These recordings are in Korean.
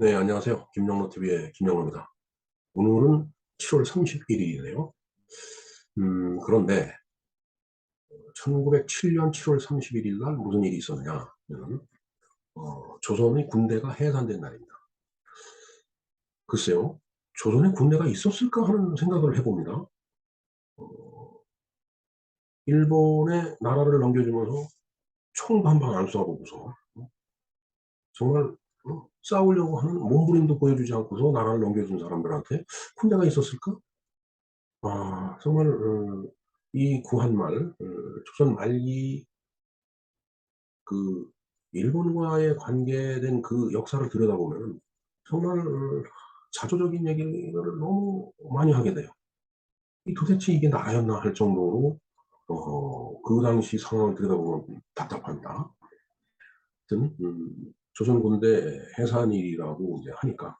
네, 안녕하세요. 김영로 TV의 김영로입니다. 오늘은 7월 31일이네요. 음, 그런데 1907년 7월 31일 날 무슨 일이 있었냐 면 어, 조선의 군대가 해산된 날입니다. 글쎄요, 조선에 군대가 있었을까 하는 생각을 해봅니다. 어, 일본의 나라를 넘겨주면서 총도 한 방 안 쏴보고서 정말 어, 싸우려고 하는 몸부림도 보여주지 않고서 나라를 넘겨준 사람들한테 군대가 있었을까? 아, 정말 어, 이 구한말 어, 조선 말기 그 일본과의 관계된 그 역사를 들여다보면 정말 어, 자조적인 얘기를 너무 많이 하게 돼요. 이 도대체 이게 나였나 할 정도로 어, 그 당시 상황을 들여다보면 답답합니다. 하여튼 음, 조선 군대 해산일이라고 이제 하니까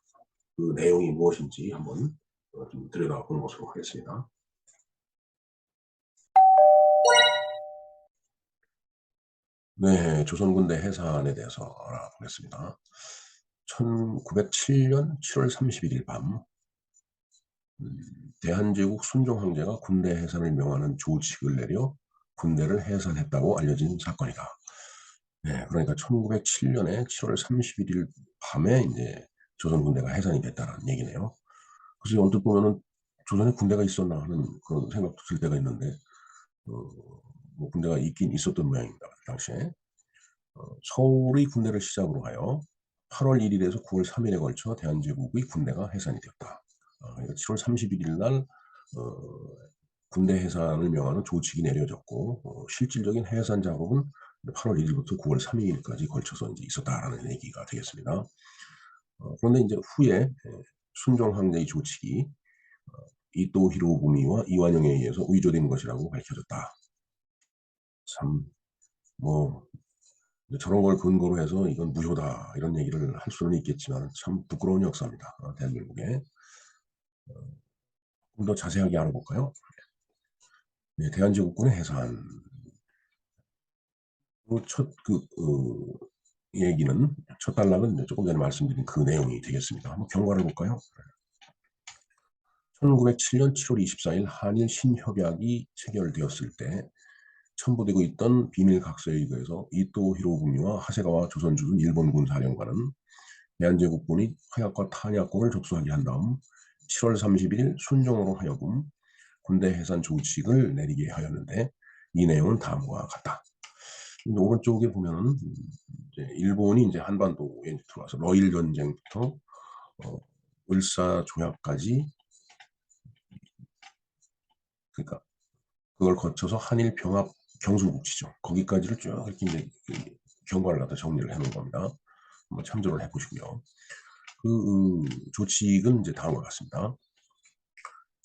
그 내용이 무엇인지 한번 어, 좀 들여다보는 것으로 하겠습니다. 네, 조선 군대 해산에 대해서 알아보겠습니다. 1907년 7월 31일 밤 음, 대한제국 순종 황제가 군대 해산을 명하는 조칙을 내려 군대를 해산했다고 알려진 사건이다. 네, 그러니까 1907년에 7월 31일 밤에 이제 조선 군대가 해산이 됐다는 얘기네요. 그래서 언뜻 보면은 조선에 군대가 있었나 하는 그런 생각도 들 때가 있는데, 어, 뭐 군대가 있긴 있었던 모양입니다. 그 당시에. 어, 서울의 군대를 시작으로 하여 8월 1일에서 9월 3일에 걸쳐 대한제국의 군대가 해산이 되었다. 어, 그러니까 7월 31일 날 어, 군대 해산을 명하는 조칙이 내려졌고 어, 실질적인 해산 작업은 8월 1일부터 9월 3일까지 걸쳐서 이제 있었다라는 얘기가 되겠습니다. 어, 그런데 이제 후에 예, 순종 황제의 조칙이 어, 이토 히로부미와 이완영에 의해서 위조된 것이라고 밝혀졌다. 참, 뭐, 저런 걸 근거로 해서 이건 무효다 이런 얘기를 할 수는 있겠지만 참 부끄러운 역사입니다. 어, 대한민국에. 어, 좀더 자세하게 알아볼까요? 네, 대한제국군의 해산. 첫, 그, 어, 얘기는, 첫 단락은 조금 전에 말씀드린 그 내용이 되겠습니다. 한번 경과를 볼까요? 1907년 7월 24일 한일 신협약이 체결되었을 때 첨부되고 있던 비밀 각서에 의해서 이토 히로부미와 하세가와 조선주둔 일본군 사령관은 대한제국군이 화약과 탄약군을 접수하게 한 다음 7월 30일 순종으로 하여금 군대 해산 조칙을 내리게 하였는데 이 내용은 다음과 같다. 오른쪽에 보면은 이제 일본이 이제 한반도에 들어와서 러일 전쟁부터 어, 을사 조약까지 그러니까 그걸 거쳐서 한일 병합 경술국지죠. 거기까지를 쭉 이렇게 이제 그 경과를 갖다 정리를 해놓은 겁니다. 한번 참조를 해보시고요. 그 조칙은 이제 다음과 같습니다.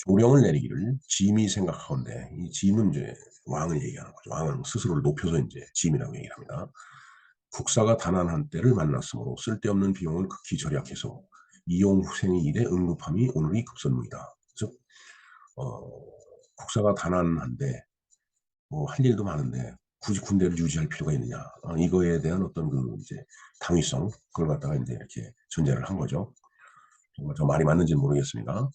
조령을 내리기를 짐이 생각하건대 이 짐은 이제 왕을 얘기하는 거죠. 왕은 스스로를 높여서 이제 짐이라고 얘기를 합니다. 국사가 단안한 때를 만났으므로 쓸데없는 비용을 극히 절약해서 이용 후생의 일에 응급함이 오늘의 급선무이다. 즉 어, 국사가 단안한데 뭐 할 일도 많은데 굳이 군대를 유지할 필요가 있느냐 어, 이거에 대한 어떤 그 이제 당위성 그걸 갖다가 이제 이렇게 전제를 한 거죠. 정말 저 말이 맞는지는 모르겠습니다.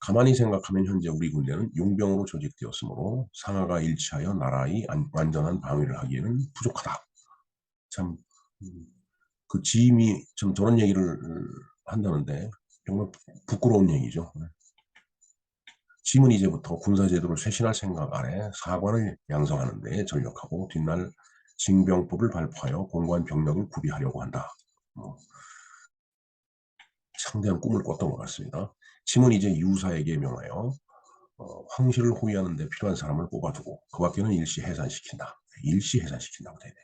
가만히 생각하면 현재 우리 군대는 용병으로 조직되었으므로 상하가 일치하여 나라의 완전한 방위를 하기에는 부족하다. 참, 음, 그 지임이 좀 저런 얘기를 한다는데 정말 부끄러운 얘기죠. 짐은 이제부터 군사제도를 쇄신할 생각 아래 사관을 양성하는 데 전력하고 뒷날 징병법을 발표하여 공관 병력을 구비하려고 한다. 뭐, 창대한 꿈을 꿨던 것 같습니다. 짐은 이제 유사에게 명하여 어, 황실을 호위하는 데 필요한 사람을 뽑아두고 그 밖에는 일시 해산시킨다. 일시 해산시킨다고 되네요.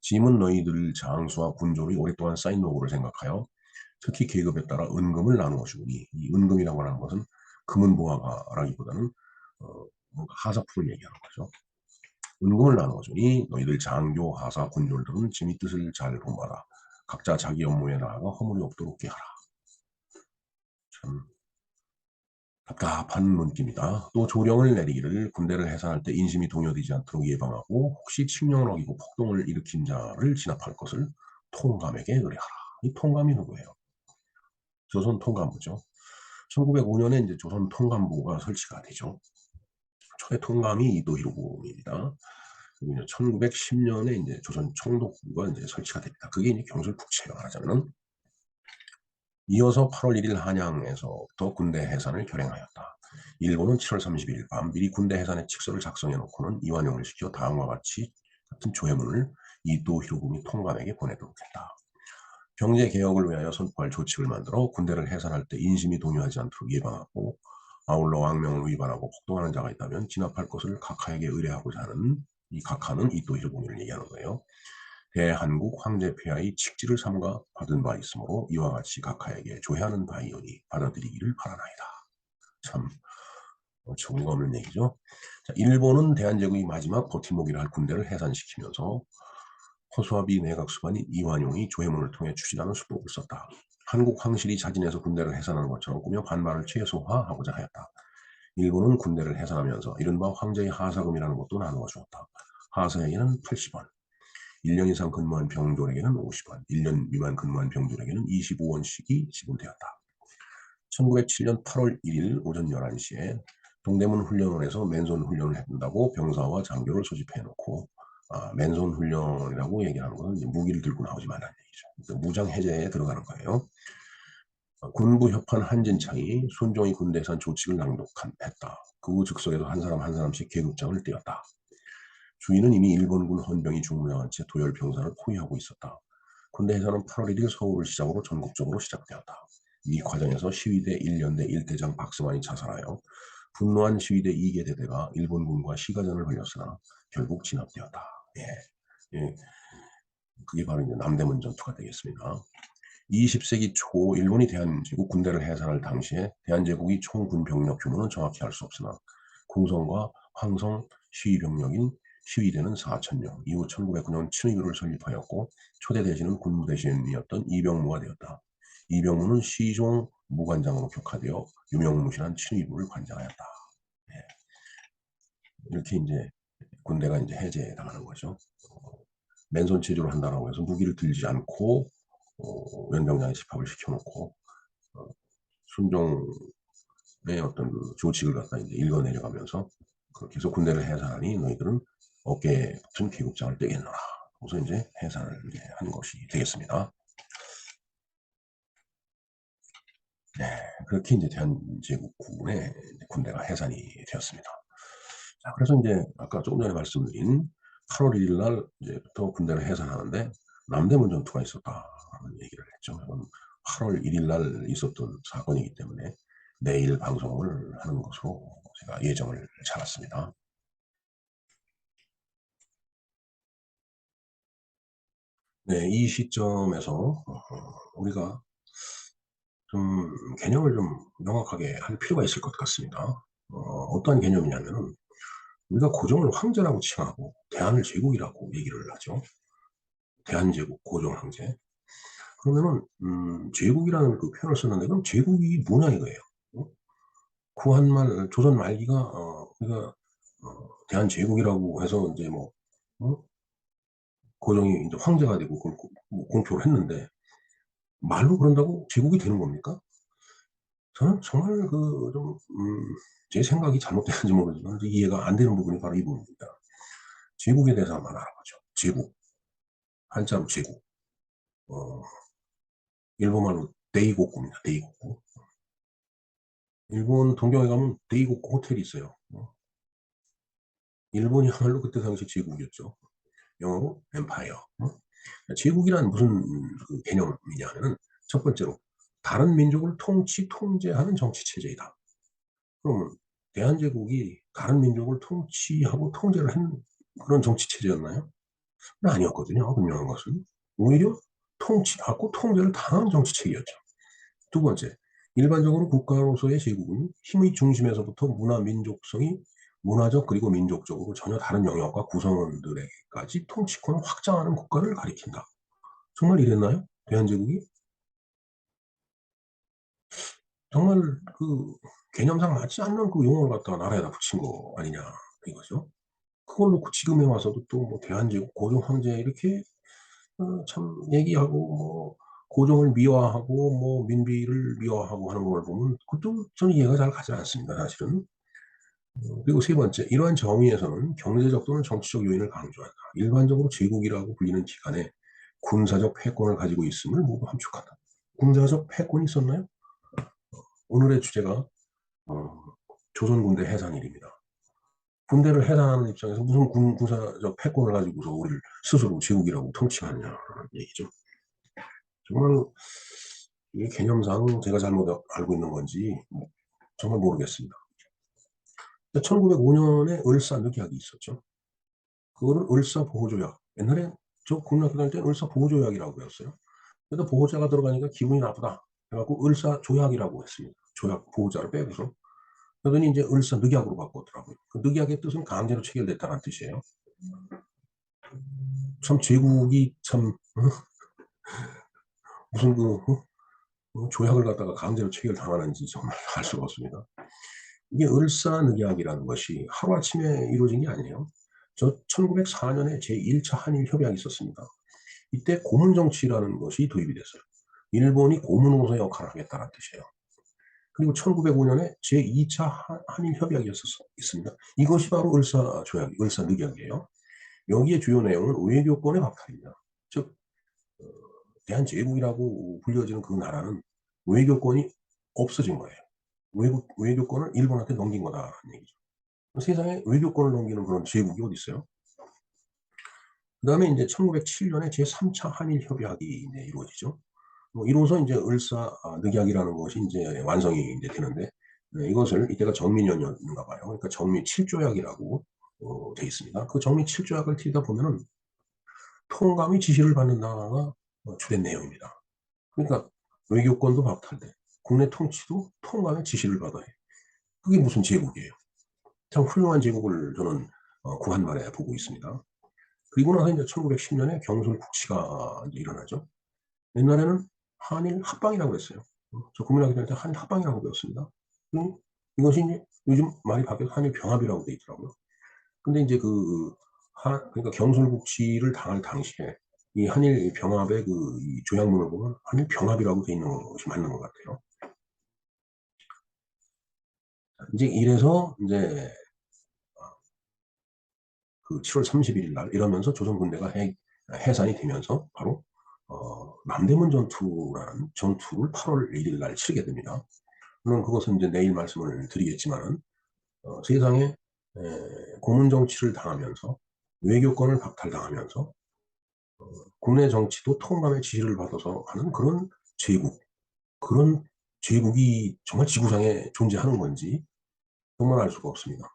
짐은 너희들 장수와 군조를 오랫동안 쌓인 노고를 생각하여 특히 계급에 따라 은금을 나누어 주니 이 은금이라고 하는 것은 금은 보화가라기보다는 어, 뭔가 하사품을 얘기하는 거죠. 은금을 나누어 주니 너희들 장교, 하사, 군졸들은 짐의 뜻을 잘 본받아 각자 자기 업무에 나아가 허물이 없도록 깨하라. 참 답답한 문기입니다. 또 조령을 내리기를 군대를 해산할 때 인심이 동요되지 않도록 예방하고 혹시 칙령을 어기고 폭동을 일으킨 자를 진압할 것을 통감에게 의뢰하라. 이 통감이 누구예요? 조선 통감부죠. 1905년에 이제 조선 통감부가 설치가 되죠. 초대 통감이 이도 히로부미입니다. 그리고 이제 1910년에 이제 조선 총독부가 이제 설치가 됩니다. 그게 이제 경술국채요. 말하자면은 이어서 8월 1일 한양에서부터 군대 해산을 결행하였다. 일본은 7월 30일 밤 미리 군대 해산의 칙서를 작성해 놓고는 이완용을 시켜 다음과 같이 같은 조회문을 이도 히로부미 통감에게 보내도록 했다. 경제 개혁을 위하여 선포할 조칙을 만들어 군대를 해산할 때 인심이 동요하지 않도록 예방하고 아울러 왕명을 위반하고 폭동하는 자가 있다면 진압할 것을 각하에게 의뢰하고자 하는 이 각하는 이도 히로부미를 얘기하는 거예요. 대한국 황제 폐하의 칙지를 삼가 받은 바 있으므로 이와 같이 각하에게 조회하는 바이오니 받아들이기를 바라나이다. 참 정의가 없는 얘기죠. 자, 일본은 대한제국이 마지막 버팀목이라 할 군대를 해산시키면서 허수아비 내각 수반인 이완용이 조회문을 통해 추진하는 수법을 썼다. 한국 황실이 자진해서 군대를 해산하는 것처럼 꾸며 반발을 최소화하고자 하였다. 일본은 군대를 해산하면서 이른바 황제의 하사금이라는 것도 나누어 주었다. 하사에게는 80원, 1년 이상 근무한 병졸에게는 50원, 1년 미만 근무한 병졸에게는 25원씩이 지급되었다. 1907년 8월 1일 오전 11시에 동대문 훈련원에서 맨손 훈련을 한다고 병사와 장교를 소집해 놓고 아, 맨손 훈련이라고 얘기하는 것은 무기를 들고 나오지 말라는 얘기죠. 그러니까 무장 해제에 들어가는 거예요. 어, 군부 협판 한진창이 순종이 군대산 조칙을 낭독했다. 그후 즉석에도 한 사람 한 사람씩 계급장을 띄었다. 주인은 이미 일본군 헌병이 중무장한 채 도열 병사를 포위하고 있었다. 군대에서는 8월 1일 서울을 시작으로 전국적으로 시작되었다. 이 과정에서 시위대 1년대 1대장 박승환이 자살하여 분노한 시위대 2개 대대가 일본군과 시가전을 벌였으나 결국 진압되었다. 예. 예. 그게 바로 이제 남대문 전투가 되겠습니다. 20세기 초 일본이 대한제국 군대를 해산할 당시에 대한제국이 총군 병력 규모는 정확히 알 수 없으나 공성과 황성 시위 병력인 시위대는 4천명, 이후 1909년 친위교를 설립하였고 초대 대신은 군무 대신이었던 이병무가 되었다. 이병무는 시종 무관장으로 격하되어 유명무실한 친위부를 관장하였다. 네. 이렇게 이제 군대가 이제 해제당하는 거죠. 어, 맨손 체조를 한다라고 해서 무기를 들지 않고 어, 연병장에 집합을 시켜놓고 어, 순종의 어떤 그 조직을 갖다 이제 읽어내려가면서 해서 군대를 해산하니 너희들은 어깨에 계급장을 떼겠노라. 그래서 이제 해산을 이제 한 것이 되겠습니다. 네, 그렇게 이제 대한제국군의 군대가 해산이 되었습니다. 자, 그래서 이제 아까 조금 전에 말씀드린 8월 1일 날 이제부터 군대를 해산하는데 남대문 전투가 있었다는 얘기를 했죠. 이건 8월 1일 날 있었던 사건이기 때문에 내일 방송을 하는 것으로 제가 예정을 잡았습니다. 네, 이 시점에서 어, 우리가 좀 개념을 좀 명확하게 할 필요가 있을 것 같습니다. 어, 떠한 개념이냐면은 우리가 고종을 황제라고 칭하고 대한을 제국이라고 얘기를 하죠. 대한제국, 고종 황제. 그러면은 음, 제국이라는 그 표현을 썼는데 그럼 제국이 뭐냐 이거예요. 어? 구한말 조선 말기가 어, 우리가 어, 대한제국이라고 해서 이제 뭐 어? 고종이 이제 황제가 되고 그걸 뭐 공표를 했는데 말로 그런다고 제국이 되는 겁니까? 저는 정말 그좀 음, 제 생각이 잘못되는지 모르지만 이해가 안 되는 부분이 바로 이 부분입니다. 제국에 대해서 한번 알아보죠. 제국. 한자로 제국. 어, 일본말로 데이고쿠입니다. 데이고쿠. 일본 동경에 가면 데이고쿠 호텔이 있어요. 어. 일본이야말로 그때 당시 제국이었죠. 영어로 엠파이어. 어? 제국이란 무슨 그 개념이냐면은 첫 번째로 다른 민족을 통치 통제하는 정치 체제이다. 그러면 대한제국이 다른 민족을 통치하고 통제를 한 그런 정치 체제였나요? 아니었거든요. 분명한 것은 오히려 통치하고 통제를 당한 정치 체계였죠. 두 번째, 일반적으로 국가로서의 제국은 힘의 중심에서부터 문화 민족성이 문화적 그리고 민족적으로 전혀 다른 영역과 구성원들에게까지 통치권을 확장하는 국가를 가리킨다. 정말 이랬나요? 대한제국이? 정말 그 개념상 맞지 않는 그 용어를 갖다가 나라에다 붙인 거 아니냐 이거죠. 그걸 놓고 지금에 와서도 또 뭐 대한제국 고종 황제 이렇게 어, 참 얘기하고 뭐 고종을 미화하고 뭐 민비를 미화하고 하는 걸 보면 그것도 저는 이해가 잘 가지 않습니다. 사실은. 어, 그리고 세 번째, 이러한 정의에서는 경제적 또는 정치적 요인을 강조한다. 일반적으로 제국이라고 불리는 기간에 군사적 패권을 가지고 있음을 모두 함축한다. 군사적 패권이 있었나요? 오늘의 주제가 어, 조선군대 해산일입니다. 군대를 해산하는 입장에서 무슨 군, 군사적 패권을 가지고서 우리를 스스로 제국이라고 통칭하느냐는 얘기죠. 정말 이 개념상 제가 잘못 알고 있는 건지 정말 모르겠습니다. 1905년에 을사늑약이 있었죠. 그거를 을사 보호조약. 옛날에 저 국민학교 다닐 때 을사 보호조약이라고 배웠어요. 그래서 보호자가 들어가니까 기분이 나쁘다. 그래갖고 을사 조약이라고 했습니다. 조약 보호자를 빼고서. 그러더니 이제 을사 늑약으로 바꿨더라고요. 그 늑약의 뜻은 강제로 체결됐다는 뜻이에요. 참 제국이 참 어? 무슨 그 어? 어? 조약을 갖다가 강제로 체결당하는지 정말 알 수가 없습니다. 이게 을사늑약이라는 것이 하루아침에 이루어진 게 아니에요. 저 1904년에 제1차 한일 협약이 있었습니다. 이때 고문 정치라는 것이 도입이 됐어요. 일본이 고문으로서 역할을 하겠다는 뜻이에요. 그리고 1905년에 제2차 한일 협약이 있습니다. 이것이 바로 을사 조약, 을사 늑약이에요. 여기에 주요 내용은 외교권의 박탈입니다. 즉 어, 대한제국이라고 불려지는 그 나라는 외교권이 없어진 거예요. 외국, 외교권을 일본한테 넘긴 거다라는 얘기죠. 세상에 외교권을 넘기는 그런 제국이 어디 있어요? 그 다음에 이제 1907년에 제3차 한일 협약이 이제 이루어지죠. 뭐 이로써 이제 을사 아, 늑약이라는 것이 이제 완성이 이제 되는데 네, 이것을 이때가 정민년이었는가 봐요. 그러니까 정미 7조약이라고 어, 돼 있습니다. 그 정미 7조약을 틀다 보면은 통감이 지시를 받는 나라가 어, 주된 내용입니다. 그러니까 외교권도 박탈돼. 국내 통치도 통감의 지시를 받아야 해. 그게 무슨 제국이에요. 참 훌륭한 제국을 저는 어, 구한말에 보고 있습니다. 그리고 나서 이제 1910년에 경술 국치가 이제 일어나죠. 옛날에는 한일 합방이라고 했어요. 어, 저 국민학교 다닐 때 한일 합방이라고 배웠습니다. 이것이 이제 요즘 말이 바뀌어서 한일 병합이라고 돼 있더라고요. 근데 이제 그, 한, 그러니까 경술국치를 당할 당시에 이 한일 병합의 그 조약문을 보면 한일 병합이라고 돼 있는 것이 맞는 것 같아요. 이제 이래서 이제 그 7월 31일 날 이러면서 조선 군대가 해, 해산이 되면서 바로 어, 남대문 전투라는 전투를 8월 1일 날 치르게 됩니다. 물론 그것은 이제 내일 말씀을 드리겠지만은 어, 세상에 에, 고문 정치를 당하면서 외교권을 박탈당하면서 어, 국내 정치도 통감의 지시를 받아서 하는 그런 제국 그런 제국이 정말 지구상에 존재하는 건지 알 수가 없습니다.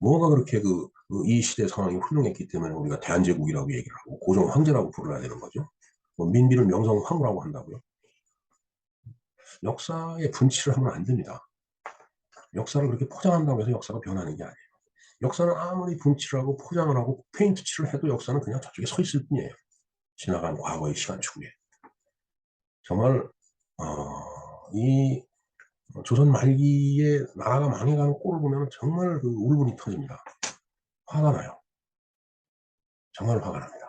뭐가 그렇게 그, 이 시대 상황이 훌륭했기 때문에 우리가 대한제국이라고 얘기를 하고 고종 황제라고 부르야 되는 거죠. 뭐 민비를 명성 황후라고 한다고요. 역사의 분치를 하면 안 됩니다. 역사를 그렇게 포장한다고 해서 역사가 변하는 게 아니에요. 역사는 아무리 분치를 하고 포장을 하고 페인트 칠을 해도 역사는 그냥 저쪽에 서 있을 뿐이에요. 지나간 과거의 시간 축에. 정말 어, 이 조선 말기에 나라가 망해가는 꼴을 보면 정말 그 울분이 터집니다. 화가 나요. 정말 화가 납니다.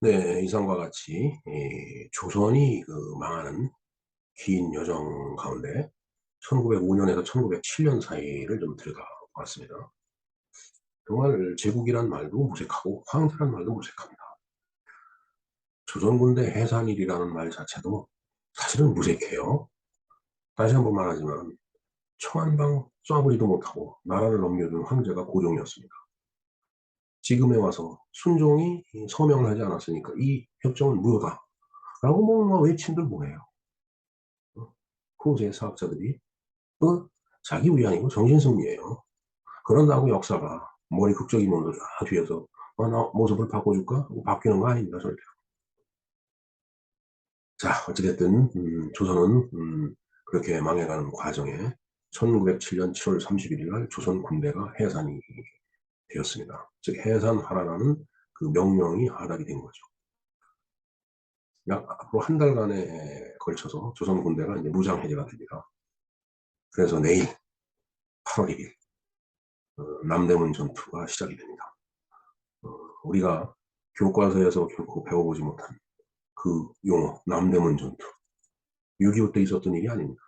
네, 이상과 같이 예, 조선이 그 망하는 긴 여정 가운데 1905년에서 1907년 사이를 좀 들여다봤습니다. 정말 제국이란 말도 무색하고 황제란 말도 무색합니다. 조선군대 해산일이라는 말 자체도 사실은 무색해요. 다시 한 번 말하지만 청한방 쏴보지도 못하고 나라를 넘겨준 황제가 고종이었습니다. 지금에 와서 순종이 서명을 하지 않았으니까 이 협정은 무효다. 라고 뭐 외친들 뭐예요. 후세 사학자들이 그 자기 위안이고 정신승리예요. 그런다고 역사가 머리 극적인 놈들 다 뒤에서 어, 나 모습을 바꿔줄까? 바뀌는 거 아닙니다, 절대. 자, 어찌됐든 음, 조선은 음, 그렇게 망해가는 과정에 1907년 7월 31일 날 조선 군대가 해산이 되었습니다. 즉 해산하라는 그 명령이 하락이 된 거죠. 약 앞으로 한 달간에 걸쳐서 조선 군대가 이제 무장 해제가 됩니다. 그래서 내일 8월 1일 어, 남대문 전투가 시작이 됩니다. 우리가 교과서에서 결코 배워보지 못한 그 용어, 남대문 전투. 6.25 때 있었던 일이 아닙니다.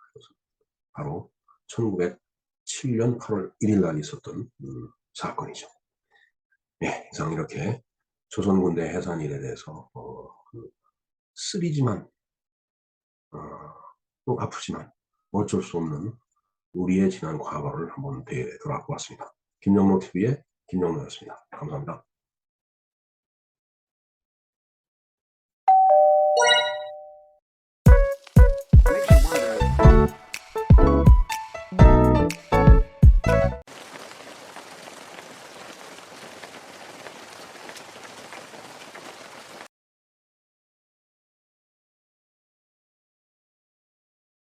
바로 1907년 8월 1일 날 있었던 음, 사건이죠. 예, 이상 이렇게 조선군대 해산일에 대해서 어, 그 쓰리지만 어, 또 아프지만 어쩔 수 없는 우리의 지난 과거를 한번 되돌아보았습니다. 김영로 TV의 김영로였습니다. 감사합니다.